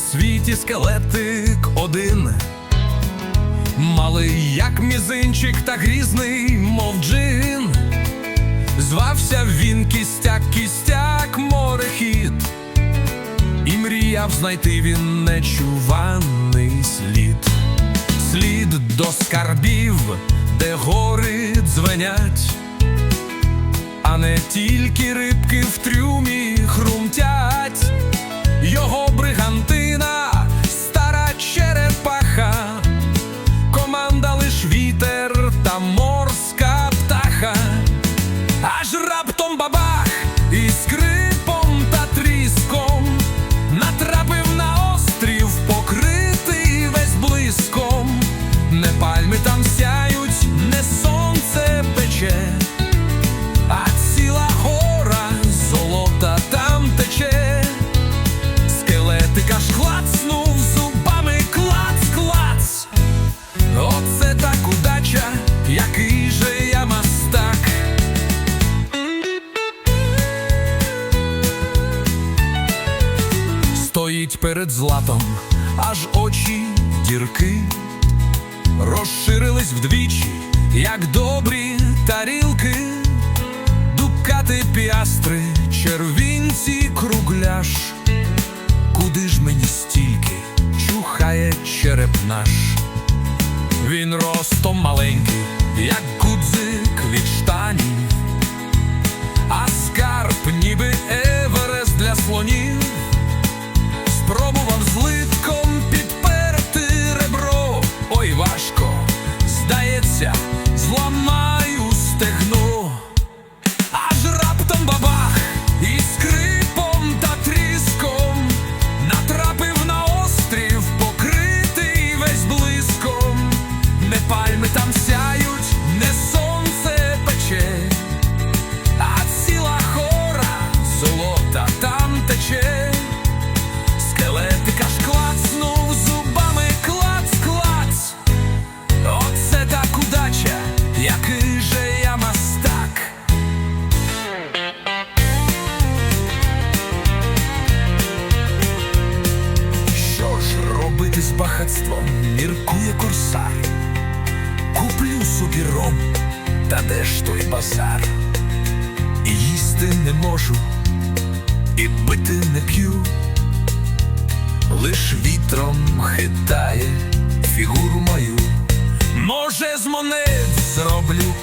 світі скелетик один. Малий, як мізинчик, та грізний, мов джин. Звався він кістяк, кістяк, морехід. І мріяв знайти він нечуваний слід, слід до скарбів, де гори дзвенять, а не тільки рибки в трюмі Стоїть перед златом, аж очі дірки розширились вдвічі, як добрі тарілки, дукати піастри, червінці кругляш. Куди ж мені стільки чухає череп наш? Він ростом маленький, як гудзик від штанів, а скарб ніби Еверест для слонів. Здається, зламаю стегну, Аж раптом бабах і робити міркує корсар. Куплю собі ром, та де ж той базар? І їсти не можу, і бити не п'ю. Лиш вітром хитає фігуру мою. Може, з монет зроблю